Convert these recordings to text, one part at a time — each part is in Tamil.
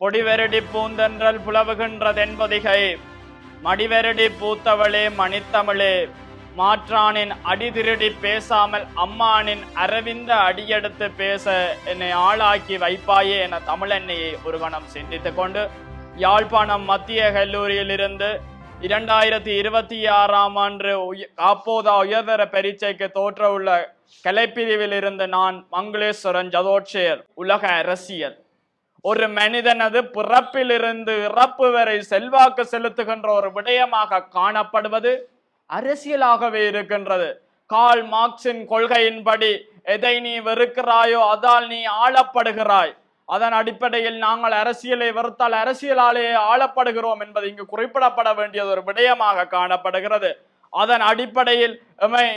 பொடிவெரடி பூந்தென்றல் புலவுகின்ற தென்பதிகை மடிவெரடி பூத்தவளே மணித்தமிழே. மாற்றானின் அடிதிருடி பேசாமல் அம்மானின் அரவிந்த அடியெடுத்து பேச என்னை ஆளாக்கி வைப்பாயே என தமிழென்னையை ஒருவனம் கணம் சிந்தித்துக் கொண்டு யாழ்ப்பாணம் மத்திய கல்லூரியில் இருந்து இரண்டாயிரத்தி இருபத்தி ஆறாம் ஆண்டு அப்போதா காப்போதா உயர்தர பரீட்சைக்கு தோற்ற உள்ள கலைப்பிரிவில் இருந்து நான் மங்களேஸ்வரன் ஜதோட்சேர் உலக அரசியல். ஒரு மனிதனது பிறப்பிலிருந்து இறப்பு வரை செல்வாக்கு செலுத்துகின்ற ஒரு விடயமாக காணப்படுவது அரசியலாகவே இருக்கின்றது. கால் மார்க்சின் கொள்கையின்படி எதை நீ வெறுக்கிறாயோ அதால் நீ ஆளப்படுகிறாய். அதன் அடிப்படையில் நாங்கள் அரசியலை வெறுத்தால் அரசியலாலே ஆளப்படுகிறோம் என்பது இங்கு குறிப்பிடப்பட வேண்டியது ஒரு விடயமாக காணப்படுகிறது. அதன் அடிப்படையில்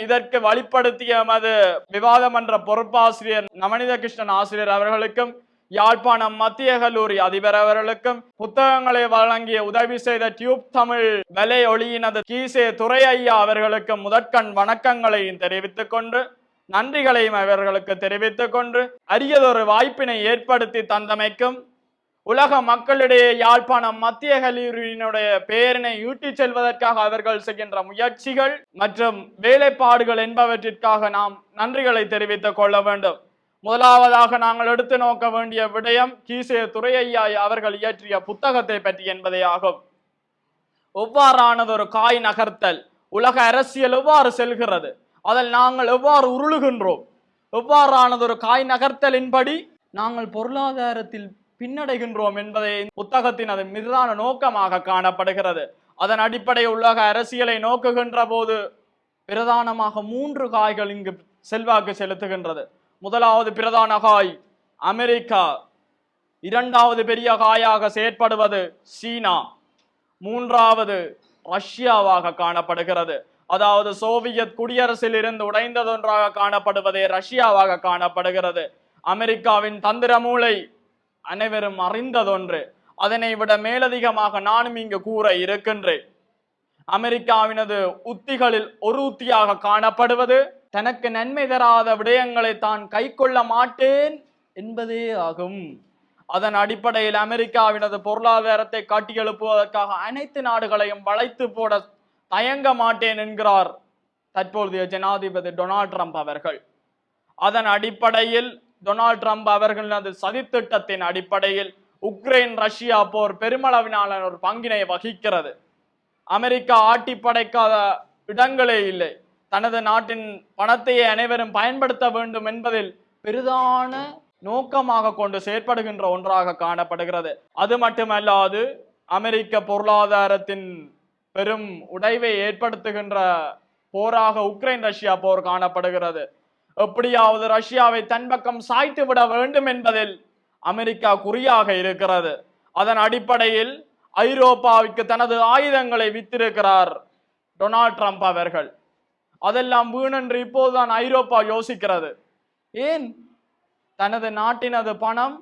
இதற்கு வழிப்படுத்திய எமது விவாதமன்ற பொறுப்பாசிரியர் நவநீத கிருஷ்ணன் ஆசிரியர் அவர்களுக்கும் யாழ்ப்பாணம் மத்திய கல்லூரி அதிபர் அவர்களுக்கும் புத்தகங்களை வழங்கிய உதவி செய்த டியூப் தமிழ் வலை ஒளியினது கீசே துறை ஐயா அவர்களுக்கும் முதற்கண் வணக்கங்களையும் தெரிவித்துக் கொண்டு நன்றிகளையும் அவர்களுக்கு தெரிவித்துக் கொண்டு அரியதொரு வாய்ப்பினை ஏற்படுத்தி தந்தமைக்கும் உலக மக்களிடையே யாழ்ப்பாணம் மத்திய கல்லூரியினுடைய பெயரினை ஈட்டிச் செல்வதற்காக அவர்கள் செய்கின்ற முயற்சிகள் மற்றும் வேலைப்பாடுகள் என்பவற்றிற்காக நாம் நன்றிகளை தெரிவித்துக் கொள்ள வேண்டும். முதலாவதாக நாங்கள் எடுத்து நோக்க வேண்டிய விடயம் கீசே துரையையா அவர்கள் இயற்றிய புத்தகத்தை பற்றி என்பதே ஆகும். எவ்வாறானது ஒரு காய் நகர்த்தல் உலக அரசியல் எவ்வாறு செல்கிறது? அதில் நாங்கள் எவ்வாறு உருளுகின்றோம்? எவ்வாறானது ஒரு காய் நகர்த்தலின்படி நாங்கள் பொருளாதாரத்தில் பின்னடைகின்றோம் என்பதை புத்தகத்தின் அது மிதான நோக்கமாக காணப்படுகிறது. அதன் அடிப்படை உலக அரசியலை நோக்குகின்ற போது பிரதானமாக மூன்று காய்கள் இங்கு செல்வாக்கு செலுத்துகின்றது. முதலாவது பிரதான காய் அமெரிக்கா. இரண்டாவது பெரிய காயாக செயற்படுவது சீனா. மூன்றாவது ரஷ்யாவாக காணப்படுகிறது. அதாவது சோவியத் குடியரசில் இருந்து உடைந்ததொன்றாக காணப்படுவதே ரஷ்யாவாக காணப்படுகிறது. அமெரிக்காவின் தந்திர மூளை அனைவரும் அறிந்ததொன்று. அதனை விட மேலதிகமாக நானும் இங்கு கூற இருக்கின்றேன். அமெரிக்காவினது உத்திகளில் ஒரு உத்தியாக காணப்படுவது தனக்கு நன்மை தராத விடயங்களை தான் கைக்கொள்ள மாட்டேன் என்பதே ஆகும். அதன் அடிப்படையில் அமெரிக்காவினது பொருளாதாரத்தை காட்டியெழுப்புவதற்காக அனைத்து நாடுகளையும் வளைத்து போட தயங்க மாட்டேன் என்கிறார் தற்போதைய ஜனாதிபதி டொனால்ட் ட்ரம்ப் அவர்கள். அதன் அடிப்படையில் டொனால்ட் ட்ரம்ப் அவர்களது சதித்திட்டத்தின் அடிப்படையில் உக்ரைன் ரஷ்யா போர் பெருமளவினால ஒரு பங்கினை வகிக்கிறது. அமெரிக்கா ஆட்டி படைக்காத இடங்களே இல்லை. தனது நாட்டின் பணத்தையே அனைவரும் பயன்படுத்த வேண்டும் என்பதில் பெரிதான நோக்கமாக கொண்டு செயற்படுகின்ற ஒன்றாக காணப்படுகிறது. அது மட்டுமல்லாது அமெரிக்க பொருளாதாரத்தின் பெரும் உடைவை ஏற்படுத்துகின்ற போராக உக்ரைன் ரஷ்யா போர் காணப்படுகிறது. எப்படியாவது ரஷ்யாவை தன் பக்கம் சாய்த்து விட வேண்டும் என்பதில் அமெரிக்கா குறியாக இருக்கிறது. அதன் அடிப்படையில் ஐரோப்பாவுக்கு தனது ஆயுதங்களை வித்திருக்கிறார் டொனால்ட் ட்ரம்ப் அவர்கள். அதெல்லாம் வீணென்று இப்போதுதான் ஐரோப்பா யோசிக்கிறது. ஏன்? தனது நாட்டினது பணம்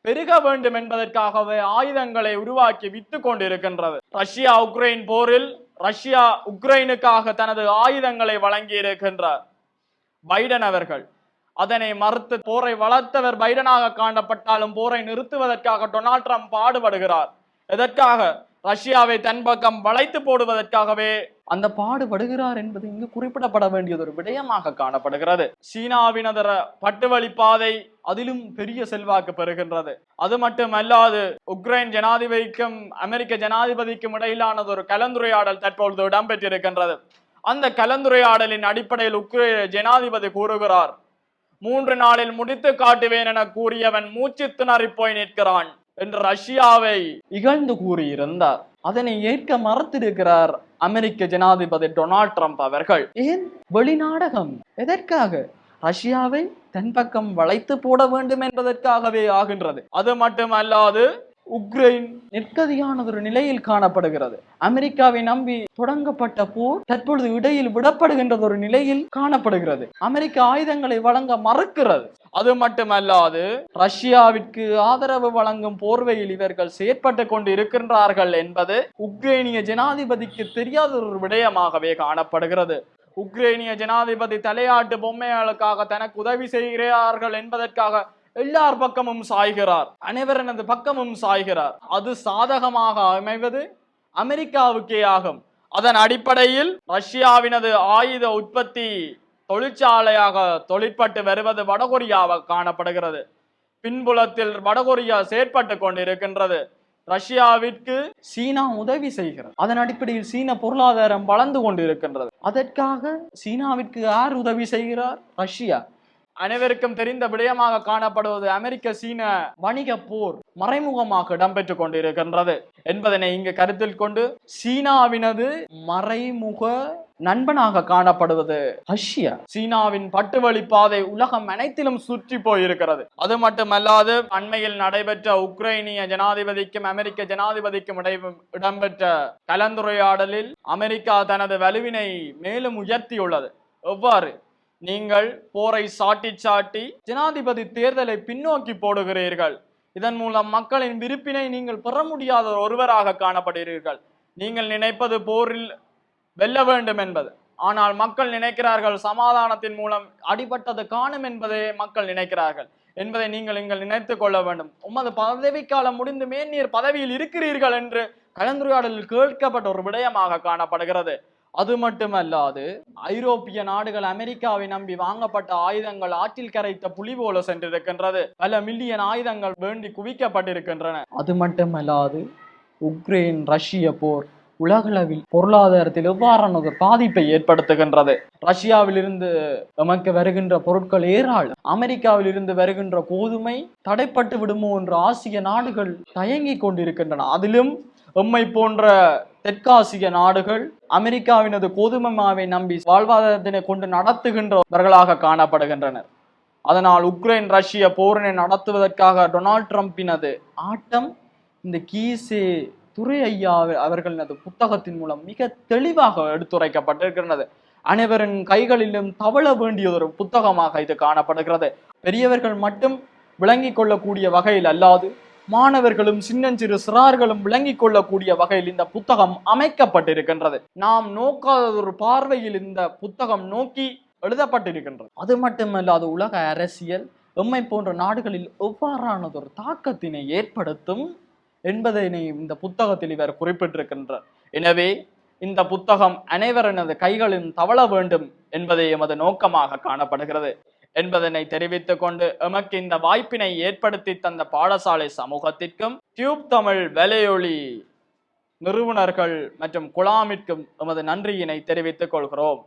பெருக வேண்டும் என்பதற்காகவே ஆயுதங்களை உருவாக்கி வித்து கொண்டிருக்கின்றது. ரஷ்யா உக்ரைன் போரில் ரஷ்யா உக்ரைனுக்காக தனது ஆயுதங்களை வழங்கி இருக்கின்றார் பைடன் அவர்கள். அதனை மறுத்து போரை வளர்த்தவர் பைடனாக காணப்பட்டாலும் போரை நிறுத்துவதற்காக டொனால்ட் ட்ரம்ப் பாடுபடுகிறார். எதற்காக? ரஷ்யாவை தன் பக்கம் வளைத்து போடுவதற்காகவே அந்த பாடுபடுகிறார் என்பது இங்கு குறிப்பிடப்பட வேண்டியது ஒரு விடயமாக காணப்படுகிறது. சீனாவினதர பட்டுவழி பாதை அதிலும் பெரிய செல்வாக்கு பெறுகின்றது. அது மட்டுமல்லாது உக்ரைன் ஜனாதிபதிக்கும் அமெரிக்க ஜனாதிபதிக்கும் இடையிலானது ஒரு கலந்துரையாடல் தற்பொழுது இடம்பெற்றிருக்கின்றது. அந்த கலந்துரையாடலின் அடிப்படையில் உக்ரைன் ஜனாதிபதி கூறுகிறார் மூன்று நாளில் முடித்து காட்டுவேன் என கூறியவன் மூச்சு திணறி போய் நிற்கிறான். என்று ரஷ்யாவை இகழ்ந்து கூறியிருந்தார். அதனை ஏற்க மறுத்திருக்கிறார் அமெரிக்க ஜனாதிபதி டொனால்ட் ட்ரம்ப் அவர்கள். ஏன் வெளிநாடகம் எதற்காக? ரஷ்யாவை தன் பக்கம் வளைத்து போட வேண்டும் என்பதற்காகவே ஆகின்றது. அது மட்டுமல்லாது உக்ரைன். நிற்கதியானது ஒரு நிலையில் காணப்படுகிறது. அமெரிக்காவை நம்பி தொடங்கப்பட்ட போர் தற்பொழுது இடையில் விடப்படுகின்றது ஒரு நிலையில் காணப்படுகிறது. அமெரிக்க ஆயுதங்களை வழங்க மறுக்கிறது. அது மட்டுமல்லாது ரஷ்யாவிற்கு ஆதரவு வழங்கும் போர்வையில் இவர்கள் செயற்பட்டு கொண்டு இருக்கின்றார்கள் என்பது உக்ரைனிய ஜனாதிபதிக்கு தெரியாத ஒரு விடயமாகவே காணப்படுகிறது. உக்ரைனிய ஜனாதிபதி தலையாட்டு பொம்மைகளுக்காக தனக்கு உதவி செய்கிறார்கள் என்பதற்காக எல்லார் பக்கமும் சாய்கிறார். அனைவரனது பக்கமும் சாய்கிறார். அது சாதகமாக அமைவது அமெரிக்காவுக்கே ஆகும். அதன் அடிப்படையில் ரஷ்யாவினது ஆயுத உற்பத்தி தொழிற்சாலையாக தொழிற்பட்டு வருவது வடகொரியாவாக காணப்படுகிறது. பின்புலத்தில் வடகொரியா செயற்பட்டு கொண்டிருக்கின்றது. ரஷ்யாவிற்கு சீனா உதவி செய்கிறது. அதன் அடிப்படையில் சீன பொருளாதாரம் வளர்ந்து கொண்டிருக்கின்றது. அதற்காக சீனாவிற்கு யார் உதவி செய்கிறார்? ரஷ்யா. அனைவருக்கும் தெரிந்த விடயமாக காணப்படுவது அமெரிக்க சீன வணிக போர் மறைமுகமாக இடம்பெற்றுக் கொண்டிருக்கின்றது. என்பதனை இங்கு கருத்தில் கொண்டு சீனாவினது மறைமுக நண்பனாக காணப்படுவது ரஷ்யா சீனாவின் பட்டுவழி பாதை உலகம் அனைத்திலும் சுற்றி போயிருக்கிறது. அது மட்டுமல்லாது அண்மையில் நடைபெற்ற உக்ரைனிய ஜனாதிபதிக்கும் அமெரிக்க ஜனாதிபதிக்கும் இடை இடம்பெற்ற கலந்துரையாடலில் அமெரிக்கா தனது வலுவினை மேலும் உயர்த்தியுள்ளது. எவ்வாறு? நீங்கள் போரை சாட்டி சாட்டி ஜனாதிபதி தேர்தலை பின்னோக்கி போடுகிறீர்கள். இதன் மூலம் மக்களின் விருப்பினை நீங்கள் பெற முடியாத ஒருவராக காணப்படுகிறீர்கள். நீங்கள் நினைப்பது போரில் வெல்ல வேண்டும் என்பது. ஆனால் மக்கள் நினைக்கிறார்கள் சமாதானத்தின் மூலம் அடிபட்டது காணும் என்பதை மக்கள் நினைக்கிறார்கள். என்பதை நீங்கள் நீங்கள் நினைத்து கொள்ள வேண்டும். உமது பதவிக்காலம் முடிந்துமே நீர் பதவியில் இருக்கிறீர்கள் என்று கலந்துரையாடலில் கேட்கப்பட்ட ஒரு விடயமாக காணப்படுகிறது. அது மட்டுமல்லாது ஐரோப்பிய நாடுகள் அமெரிக்காவை நம்பி வாங்கப்பட்ட ஆயுதங்கள் ஆற்றில் கரைத்த புலி போல சென்றிருக்கின்றது. பல மில்லியன் ஆயுதங்கள் வேண்டி குவிக்கப்பட்டிருக்கின்றன. அது மட்டுமல்லாது உக்ரைன் ரஷ்ய போர் உலகளவில் பொருளாதாரத்தில் எவ்வாறான ஒரு பாதிப்பை ஏற்படுத்துகின்றது. ரஷ்யாவில் இருந்து நமக்கு வருகின்ற பொருட்கள் ஏராளம். அமெரிக்காவில் இருந்து வருகின்ற கோதுமை தடைப்பட்டு விடுமோ என்று ஆசிய நாடுகள் தயங்கிக் கொண்டிருக்கின்றன. அதிலும் எம்மை போன்ற தெற்காசிய நாடுகள் அமெரிக்காவினது கோதுமை மாவை நம்பி வாழ்வாதாரத்தினை கொண்டு நடத்துகின்றவர்களாக காணப்படுகின்றனர். அதனால் உக்ரைன் ரஷ்ய போரினை நடத்துவதற்காக டொனால்ட் ட்ரம்பினது ஆட்டம் இந்த கீசே துரை ஐயா அவர்களினது புத்தகத்தின் மூலம் மிக தெளிவாக எடுத்துரைக்கப்பட்டிருக்கின்றது. அனைவரின் கைகளிலும் தவழ வேண்டிய ஒரு புத்தகமாக இது காணப்படுகிறது. பெரியவர்கள் மட்டும் விளங்கிக் கொள்ளக்கூடிய வகையில் அல்லாது மாணவர்களும் சின்னஞ்சிறு சிறார்களும் விளங்கிக் கொள்ளக்கூடிய வகையில் இந்த புத்தகம் அமைக்கப்பட்டிருக்கின்றது. நாம் நோக்காத ஒரு பார்வையில் இந்த புத்தகம் நோக்கி எழுதப்பட்டிருக்கின்றது. அது மட்டுமல்லாது உலக அரசியல் எம்மை போன்ற நாடுகளில் எவ்வாறானது ஒரு தாக்கத்தினை ஏற்படுத்தும் என்பதனை இந்த புத்தகத்தில் இவர் குறிப்பிட்டிருக்கின்றார். எனவே இந்த புத்தகம் அனைவரனது கைகளில் தவள வேண்டும் என்பதே எமது நோக்கமாக காணப்படுகிறது. என்பதனை தெரிவித்துக் கொண்டு எமக்கு இந்த வாய்ப்பினை ஏற்படுத்தி தந்த பாடசாலை சமூகத்திற்கும் டியூப் தமிழ் வலையொலி நிறுவனர்கள் மற்றும் குழாமிற்கும் எமது நன்றியினை தெரிவித்துக் கொள்கிறோம்.